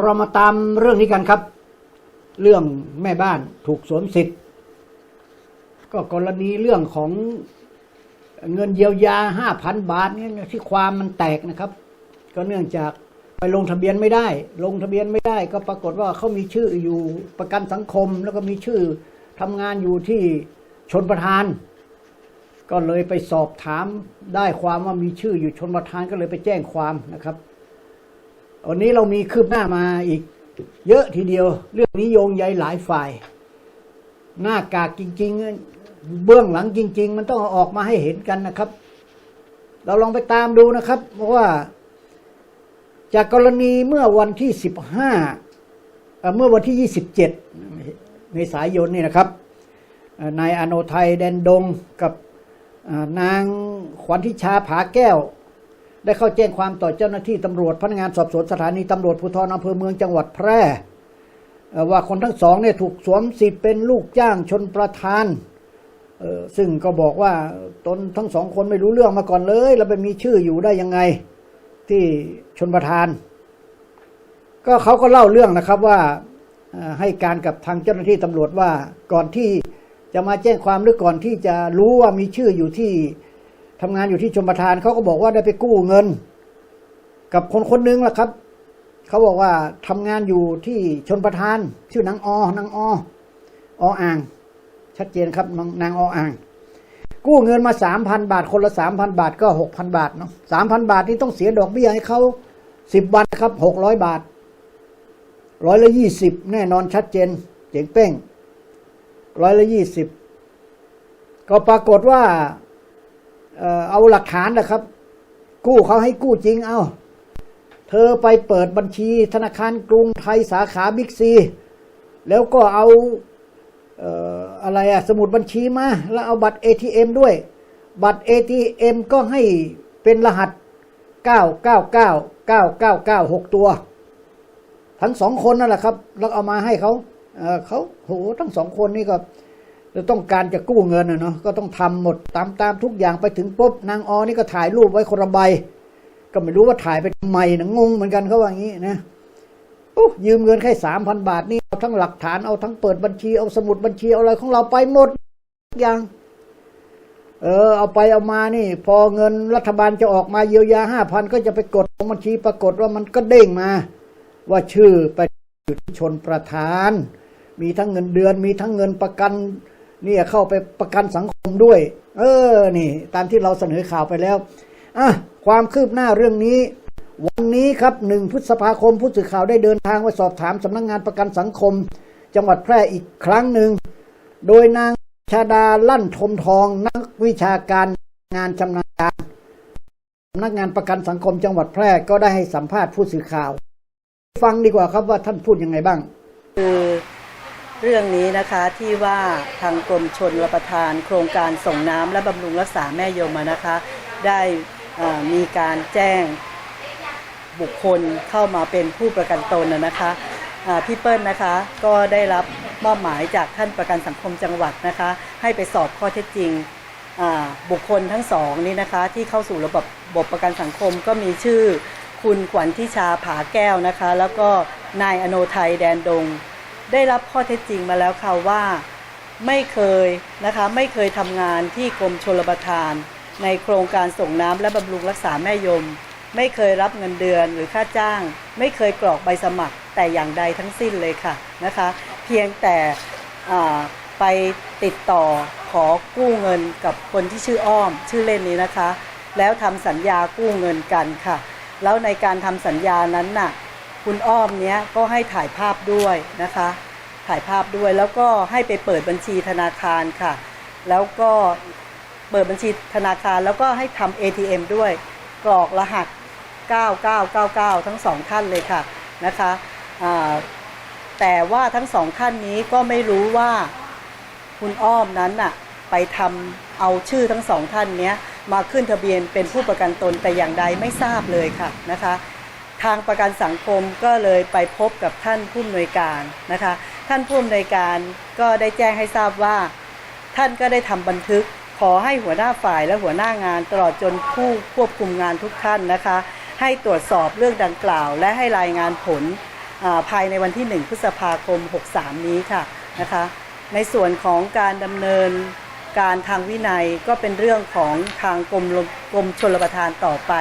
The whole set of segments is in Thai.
เรามาตามเรื่องนี้กันครับ เรื่องแม่บ้านถูกสวมสิทธิ์ ก็กรณีเรื่องของเงินเยียวยาห้าพันบาทนี่ที่ความมันแตกนะครับ ก็เนื่องจากไปลงทะเบียนไม่ได้ ลงทะเบียนไม่ได้ ก็ปรากฏว่าเขามีชื่ออยู่ประกันสังคม แล้วก็มีชื่อทำงานอยู่ที่ชนประทาน ก็เลยไปสอบถามได้ความว่ามีชื่ออยู่ชนประทานก็เลยไปแจ้งความนะครับ วันนี้เรามีคืบหน้ามาอีก เยอะทีเดียว เรื่องนี้โยงใยหลายฝ่าย หน้ากากจริง ๆ เบื้องหลังจริง ๆ มันต้องเอาออกมาให้เห็นกันนะครับ เราลองไปตามดูนะครับเพราะว่าจากกรณีเมื่อวันที่สิบห้าเมื่อวันที่ยี่สิบเจ็ดเมษายนนี่นะครับนายอโนไทยแดนดงกับนางขวัญทิชาผาแก้ว ได้เข้าแจ้งความต่อเจ้าหน้าที่ตำรวจพนักงานสอบสวนสถานีตำรวจภูธรอำเภอเมืองจังหวัดแพร่ว่าคนทั้งสองเนี่ยถูกสวมสิทธิ์เป็นลูกจ้างชนประธานซึ่งก็บอกว่าตนทั้งสองคนไม่รู้เรื่องมาก่อนเลย แล้วไปมีชื่ออยู่ได้ยังไงที่ชนประธาน ก็เขาก็เล่าเรื่องนะครับว่าให้การกับทางเจ้าหน้าที่ตำรวจว่าก่อนที่จะมาแจ้งความหรือก่อนที่จะรู้ว่ามีชื่ออยู่ที่ ทำงานอยู่ที่ชมประทานเขาก็บอกว่าได้ไปกู้เงิน กับคนคนนึงแหละครับเขาบอกว่าทำงานอยู่ที่ชนประทานชื่อนางอนางอออ่าง ชัดเจนครับนางนางออ่าง กู้เงินมาสามพันบาท คนละสามพันบาทก็หกพันบาทเนาะสามพันบาทนี่ต้องเสียดอกเบี้ยให้เขาสิบวันครับหกร้อยบาทร้อยละยี่สิบแน่นอนชัดเจนเจ๋งเป้งร้อยละยี่สิบก็ปรากฏว่า เอาหลักฐานนะครับ กู้เขาให้กู้จริง เอาเธอไปเปิดบัญชีธนาคารกรุงไทยสาขาบิ๊กซี แล้วก็เอาเอออะไรอะสมุดบัญชีมา แล้วเอาบัตร ATM ด้วย บัตร ATM ก็ให้เป็นรหัส 9 9 9 9 9 9 6 ตัว ทั้งสองคนนั่นแหละครับ แล้วเอามาให้เขาเเขาโหทั้งสองคนนี่ก็ ต้องการจะกู้เงินนะเนาะก็ต้องทำหมดตามตามทุกอย่างไปถึงปุ๊บนางอนี่ก็ถ่ายรูปไว้คนละใบก็ไม่รู้ว่าถ่ายไปทำไมนะงงเหมือนกันเขาว่าอย่างนี้นะโอ้ยืมเงินแค่สามพันบาทนี่เอาทั้งหลักฐานเอาทั้งเปิดบัญชีเอาสมุดบัญชีเอาอะไรของเราไปหมดทุกอย่าง เออ เอาไปเอามานี่ พอเงินรัฐบาลจะออกมาเยียวยาห้าพันก็จะไปกดของบัญชีปรากฏว่ามันก็เด้งมา ว่าชื่อไปอยู่ที่ชนประธาน มีทั้งเงินเดือน มีทั้งเงินประกัน เนี่ยเข้าไปประกันสังคมด้วย เออ นี่ ตามที่เราเสนอข่าวไปแล้วอะความคืบหน้าเรื่องนี้ วันนี้ครับหนึ่งพฤษภาคมผู้สื่อข่าวได้เดินทางไปสอบถามสำนักงงานประกันสังคม จังหวัดแพร่อีกครั้งหนึ่ง โดยนางชาดาลั่นทมทองนักวิชาการงานชำนาญการสำนักงานประกันสังคมจังหวัดแพร่ก็ได้ให้สัมภาษณ์ผู้สื่อข่าว ฟังดีกว่าครับว่าท่านพูดยังไงบ้างคือ เรื่องนี้นะคะที่ว่าทางกรมชนรับประทาน โครงการส่งน้ำและบำรุงรักษาแม่ยมนะคะ ได้มีการแจ้งบุคคลเข้ามาเป็นผู้ประกันตนนะนะคะพี่เปิ้ลนะคะก็ได้รับมอบหมายจากท่านประกันสังคมจังหวัดนะคะ ให้ไปสอบข้อเท็จจริงบุคคลทั้งสองนี้นะคะ ที่เข้าสู่ระบบบบประกันสังคมก็มีชื่อ คุณขวัญทิชาผาแก้วนะคะ แล้วก็นายอโนไทยแดนดง ได้รับข้อเท็จจริงมาแล้วค่ะว่า ไม่เคยนะคะไม่เคยทำงานที่กรมชลประทาน ในโครงการส่งน้ำและบำรุงรักษาแม่ยม ไม่เคยรับเงินเดือนหรือค่าจ้าง ไม่เคยกรอกใบสมัครแต่อย่างใดทั้งสิ้นเลยค่ะนะคะ เพียงแต่ไปติดต่อขอกู้เงินกับคนที่ชื่ออ้อม ชื่อเล่นนี้นะคะ แล้วทำสัญญากู้เงินกันค่ะ แล้วในการทำสัญญานั้นน่ะ คุณอ้อมเนี้ยก็ให้ถ่ายภาพด้วยนะคะ ถ่ายภาพด้วยแล้วก็ให้ไปเปิดบัญชีธนาคารค่ะ แล้วก็เปิดบัญชีธนาคารแล้วก็ให้ทำ ATM ด้วยกรอกรหัส 9999 ทั้งสองท่านเลยค่ะนะคะแต่ว่าทั้งสองท่านนี้ก็ไม่รู้ว่าคุณอ้อมนั้นน่ะไปทำเอาชื่อทั้งสองท่านเนี้ยมาขึ้นทะเบียนเป็นผู้ประกันตนแต่อย่างใดไม่ทราบเลยค่ะนะคะ ทางประกันสังคมก็เลยไปพบกับท่านผู้อำนวยการนะคะ ท่านผู้อำนวยการก็ได้แจ้งให้ทราบว่า ท่านก็ได้ทำบันทึก ขอให้หัวหน้าฝ่ายและหัวหน้างานตลอดจนผู้ควบคุมงานทุกท่านนะคะ ให้ตรวจสอบเรื่องดังกล่าว และให้รายงานผลาภายในวันที่ 1 พฤษภาคม 63 นี้ค่ะนะคะ ในส่วนของการดำเนินการทางวินัยก็เป็นเรื่องของทางกรมกรมชลประทานต่อไป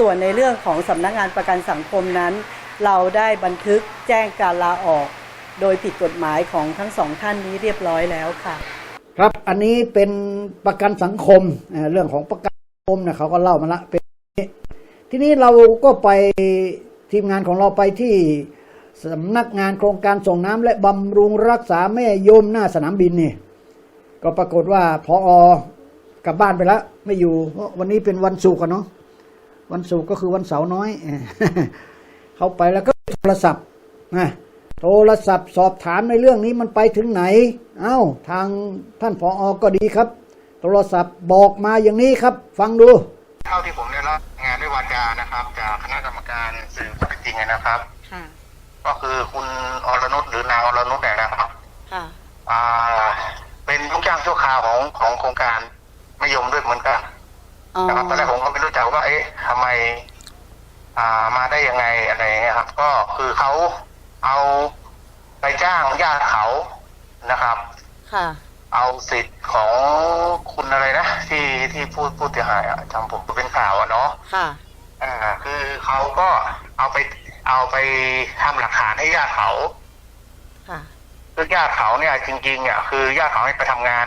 ส่วนในเรื่องของสำนักงานประกันสังคมนั้น เราได้บันทึกแจ้งการลาออก โดยผิดกฎหมายของทั้งสองท่านนี้เรียบร้อยแล้วค่ะ ครับอันนี้เป็นประกันสังคมเรื่องของประกันสังคมนะเขาก็เล่ามาละเป็นอย่นี้ทีนี้เราก็ไปทีมงานของเราไปที่สำนักงานโครงการส่งน้ำและบำรุงรักษาแม่โยมหน้าสนามบินนี่ก็ปรากฏว่าพออกลับบ้านไปแล้ว ไม่อยู่เพราะวันนี้เป็นวันศุกร์เนาะ วันศุกร์ก็คือวันเสาร์น้อย เขาไปแล้วก็โทรศัพท์นะโทรศัพท์สอบถามในเรื่องนี้มันไปถึงไหน เอ้า ทางท่านพออก็ดีครับ โทรศัพท์บอกมาอย่างนี้ครับ ฟังดู เท่าที่ผมได้รับงานด้วยวาจานะครับ จากคณะกรรมการสืบข้อเท็จจริงนะครับค่ะก็คือคุณอรนุชหรือนางอรนุชเนี่ยนะครับค่ะอ่าเป็นลูกจ้างชั่วคราวของของโครงการไม่ยมด้วยเหมือนกันอ๋อ นะครับตอนแรกผมก็ไม่รู้จักว่า เอ๊ะทำไม อ่ามาได้ยังไงอะไรอย่างเงี้ยครับ ก็คือเขาเอาไปจ้างญาติเขานะครับ ค่ะ เอาสิทธิ์ของคุณอะไรนะที่ที่พูดพูดเสียหายอะจำผมเป็นข่าวอะเนาะค่ะ อ่า คือเขาก็เอาไปเอาไปทำหลักฐานให้ญาติเขา ค่ะ คือญาติเขาเนี่ยจริงๆเนี่ยคือญาติเขาให้ไปทำงาน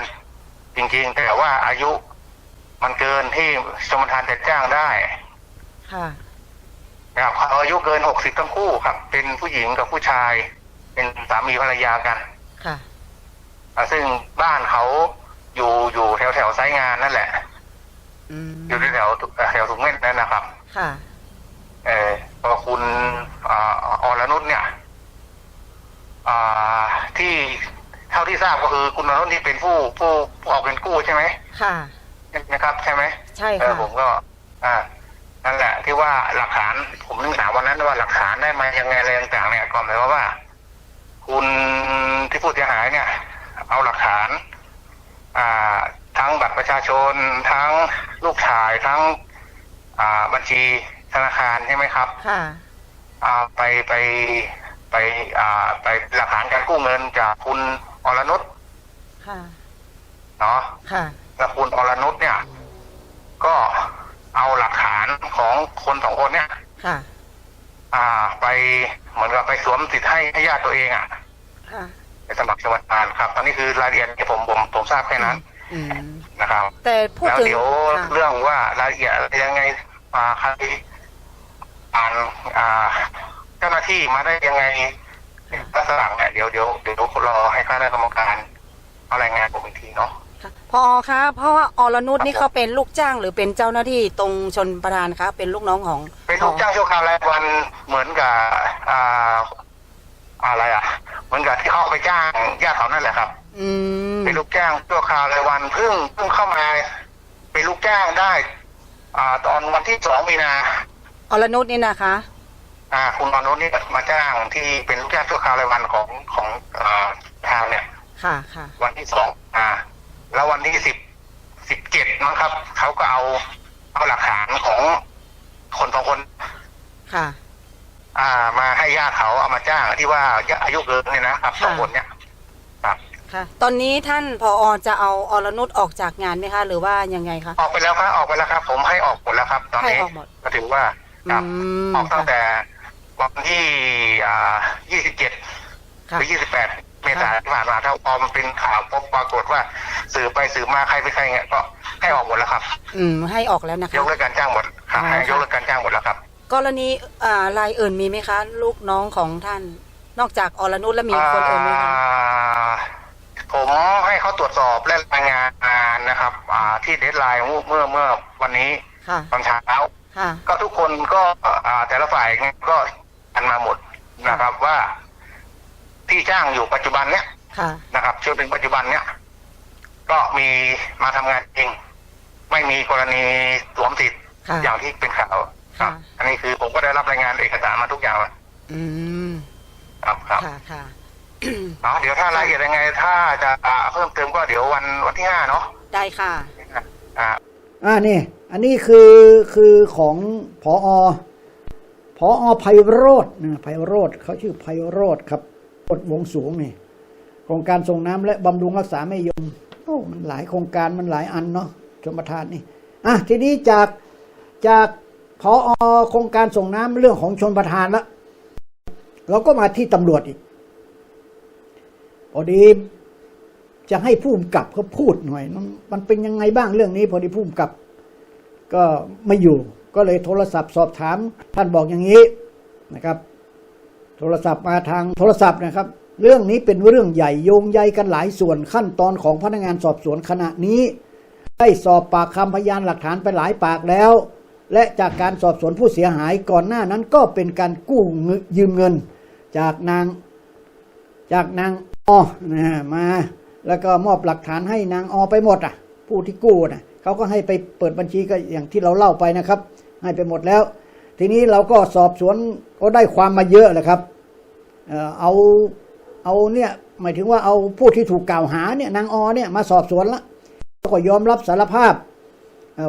จริง ๆ แต่ว่าอายุมันเกินที่สมทานจะจ้างได้ค่ะนะครับเขาอายุเกินหกสิบทั้งคู่ครับ เป็นผู้หญิงกับผู้ชาย เป็นสามีภรรยากัน ค่ะอ่าซึ่งบ้านเขาอยู่อยู่แถวแถวไซต์งานนั่นแหละอืมอยู่แถวแถวถุงเม็ดนั่นนะครับ ค่ะ เออพอคุณอ่าอรนุชเนี่ยอ่าที่เท่าที่ทราบก็คือคุณอรนุชนี่เป็นผู้ผู้ผู้ออกเงินกู้ใช่ไหมค่ะ นะครับใช่ไหมใช่เออค่ะผมก็ อ่านั่นแหละที่ว่าหลักฐาน ผมนึกถามวันนั้นว่าหลักฐานได้มายังไงอะไรต่างๆเนี่ยก็หมายความว่า คุณที่ผู้เสียหายเนี่ย เอาหลักฐาน อ่า ทั้งบัตรประชาชน ทั้งลูกชายทั้ง อ่า บัญชีธนาคารใช่ไหมครับ ค่ะ อ่าไปไปไปอ่าไปหลักฐานการกู้เงินจากคุณอรนุชค่ะ เนาะค่ะ แล้วคุณอรนุชเนี่ย ก็เอาหลักฐานของคนสองคนเนี่ย ค่ะ อ่า ไปเหมือนกับไปสวมสิทธิ์ให้ให้ญาติตัวเองอะค่ะไปสมัครสวัสดิการครับ ตอนนี้คือรายละเอียดที่ผมผมผมทราบแค่นั้นอืมนะครับ แต่พูดแล้วถึงเดี๋ยวค่ะเรื่องว่ารายละเอียดอะไรยังไงมาใครอ่านอ่า เจ้าหน้าที่มาได้ยังไงลักษณะเนี่ยเดี๋ยวเดี๋ยวเดี๋ยวรอให้คณะกรรมการเอารายงานผมอีกทีเนาะค่ะ พอคะเพราะว่าอรนุชนี่เขาเป็นลูกจ้างหรือเป็นเจ้าหน้าที่ตรงชนประธานคะเป็นลูกน้องของเป็นลูกจ้างชั่วคราวรายวันเหมือนกับอ่าอะไรอะ เหมือนกับที่เขาเอาไปจ้างญาติเขานั่นแหละครับ อืมเป็นลูกจ้างชั่วคราวรายวันเพิ่งเพิ่งเข้ามาเป็นลูกจ้างได้ อ่า ตอนวันที่สองมีนาอรนุชนี่นะคะ อ่า คุณอนุนี่มาจ้างที่เป็นลูกจ้างชั่วคราวรายวันของของอ่าทางเนี่ย ค่ะค่ะ วันที่สองอ่า แล้ววันที่สิบสิบเจ็ดมั้งครับเขาก็เอาเอาหลักฐานของคนสองคน ค่ะ อ่า มาให้ญาติเขาเอามาจ้างที่ว่าอายุเกินเนี่ยนะครับค่ะสองคนเนี่ยครับค่ะ ตอนนี้ท่านพออจะเอาอรนุชออกจากงานไหมคะ หรือว่ายังไงคะออกไปแล้วครับออกไปแล้วครับ ผมให้ออกหมดแล้วครับ ตอนนี้ให้ออกหมดก็ถือว่าครับอืมออกตั้งแต่วันที่อ่ายี่สิบเจ็ดหค่ะรือยี่สิบแปด เมษายนที่ผ่านมาถ้าพอมันเป็นข่าวพบปรากฏว่าสื่อไปสื่อมาใครไปใครเงี้ยก็ให้ออกหมดแล้วครับ อืม ให้ออกแล้วนะคะยกเลิกการจ้างหมดครับอ๋อ ให้ค่ะยกเลิกการจ้างหมดแล้วครับ กรณีอ่ารายอื่นมีไหมคะ ลูกน้องของท่าน นอกจากอรนุชแล้วมีคนอื่นไหมคะ อ่าผมให้เขาตรวจสอบและรายงานนะครับ อ่าที่เดทไลน์เมื่อเมื่อวันนี้ค่ะ ตอนเช้า ค่ะ ก็ทุกคนก็อ่าแต่ละฝ่ายก็อันมาหมดนะครับว่า ที่จ้างอยู่ปัจจุบันเนี้ยค่ะ นะครับจนถึงปัจจุบันเนี้ยก็มีมาทำงานจริง ไม่มีกรณีสวมสิทธิ์ค่ะอย่างที่เป็นข่าวครับ ค่ะ อันนี้คือผมก็ได้รับรายงานเอกสารมาทุกอย่างแล้วอืม ครับครับค่ะค่ะ เนาะเดี๋ยวถ้ารายละเอียดยังไง ถ้าจะอ่าเพิ่มเติมก็เดี๋ยววันวันที่ห้าเนาะได้ค่ะ อ่า อ่านี่อันนี้คือคือของพออพอไพโรธนะไพโรธเขาชื่อไพโรธครับ โรธวงสูงนี่โครงการส่งน้ำและบำรุงรักษาแม่ยมโอ้มันหลายโครงการมันหลายอันเนาะชมประทานนี่อะทีนี้จากจากพอโครงการส่งน้ำเรื่องของชนประทานละเราก็มาที่ตำรวจอีกพอดีจะให้ผู้กำกับเขาพูดหน่อย มันเป็นยังไงบ้างเรื่องนี้ พอดีผู้กำกับ ก็ไม่อยู่ ก็เลยโทรศัพท์สอบถาม ท่านบอกอย่างนี้นะครับ ทรศัพท์มาทางโทรศัพท์นะครับ เรื่องนี้เป็นเรื่องใหญ่โยงใยกันหลายส่วนขั้นตอนของพนักงานสอบสวนขณะนี้ ได้สอบปากคำพยานหลักฐานไปหลายปากแล้ว และจากการสอบสวนผู้เสียหายก่อนหน้านั้นก็เป็นการกู้เงยืมเงิน จากนางจากนางอนะมา แล้วก็มอบหลักฐานให้นางอไปหมดอะ ผู้ที่กู้นะเขาก็ให้ไปเปิดบัญชีก็อย่างที่เราเล่าไปนะครับ ให้ไปหมดแล้ว ทีนี้เราก็สอบสวนก็ได้ความมาเยอะแหละครับ เอาเอาเนี่ยหมายถึงว่าเอาผู้ที่ถูกกล่าวหาเนี่ยนางอเนี่ยมาสอบสวนละแล้วก็ยอมรับสารภาพ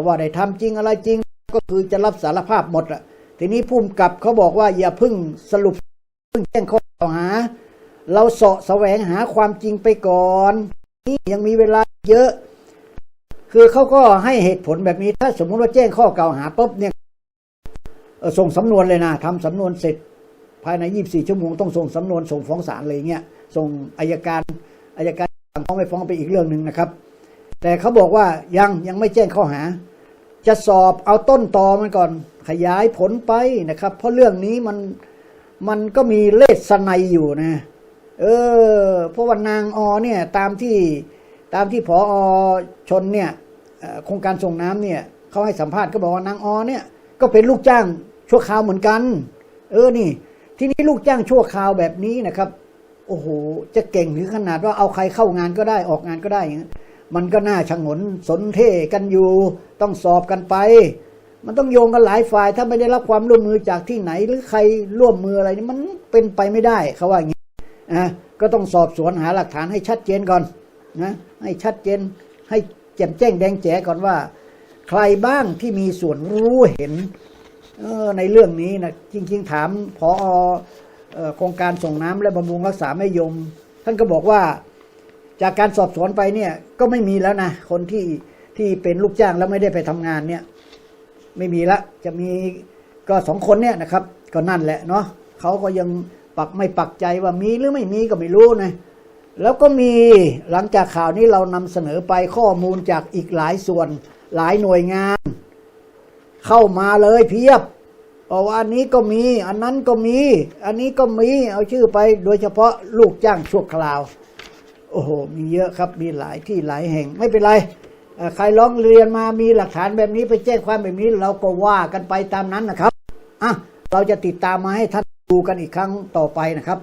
ว่าได้ทำจริงอะไรจริง ก็คือจะรับสารภาพหมดอะทีนี้ผู้กำกับเขาบอกว่าอย่าพึ่งสรุปเพึ่งแจ้งข้อกล่าวหา เราเสาะแสวงหาความจริงไปก่อนนี่ยังมีเวลาเยอะ คือเขาก็ให้เหตุผลแบบนี้ ถ้าสมมุติว่าแจ้งข้อกล่าวหาปุ๊บเนี่ยส่งสำนวนเลยนะทำสำนวนเสร็จ ภายใน 24 ชั่วโมงต้องส่งสำนวนส่งฟ้องศาลเลยเงี้ยส่งอายการอายการสั่งฟ้องไม่ฟ้องไปอีกเรื่องหนึ่งนะครับ แต่เขาบอกว่ายังยังไม่แจ้งข้อหา จะสอบเอาต้นตอมันก่อนขยายผลไปนะครับ เพราะเรื่องนี้มันมันก็มีเลสไนอยู่นะ เออ เพราะว่านางอเนี่ยตามที่ตามที่พออชนเนี่ยโครงการส่งน้ำเนี่ยเขาให้สัมภาษณ์ก็บอกว่านางอเนี่ยก็เป็นลูกจ้างชั่วคราวเหมือนกัน เออนี่ ที่นี้ลูกจ้างชั่วคราวแบบนี้นะครับ โอ้โห จะเก่งถึงขนาดว่าเอาใครเข้างานก็ได้ออกงานก็ได้อย่างนั้นมันก็น่าชงนสนเท่กันอยู่ ต้องสอบกันไป มันต้องโยงกันหลายฝ่าย ถ้าไม่ได้รับความร่วมมือจากที่ไหน หรือใครร่วมมืออะไรนี่มันเป็นไปไม่ได้เขาว่าอย่างนี้นะก็ต้องสอบสวนหาหลักฐานให้ชัดเจนก่อนนะให้ชัดเจนให้แจ่มแจ้งแดงแจ๋ก่อนว่า ใครบ้างที่มีส่วนรู้เห็น เออในเรื่องนี้นะจริง ๆ ถามพอเอ่อโครงการส่งน้ำและบำรุงรักษาแม่ยม ท่านก็บอกว่าจากการสอบสวนไปเนี่ยก็ไม่มีแล้วนะคนที่ที่เป็นลูกจ้างแล้วไม่ได้ไปทำงานเนี่ย ไม่มีละจะมีก็สองคนเนี่ยนะครับ ก็นั่นแหละเนาะเขาก็ยังปักไม่ปักใจว่ามีหรือไม่มีก็ไม่รู้นะแล้วก็มีหลังจากข่าวนี้เรานำเสนอไปข้อมูลจากอีกหลายส่วนหลายหน่วยงาน เข้ามาเลยเพียบบอกว่าอันนี้ก็มี อันนั้นก็มี อันนี้ก็มี เอาชื่อไปโดยเฉพาะลูกจ้างชั่วคราว โอ้โห มีเยอะครับ มีหลายที่หลายแห่ง ไม่เป็นไร ใครร้องเรียนมามีหลักฐานแบบนี้ไปแจ้งความแบบนี้ เราก็ว่ากันไปตามนั้นนะครับ อะ เราจะติดตามมาให้ท่านดูกันอีกครั้งต่อไปนะครับ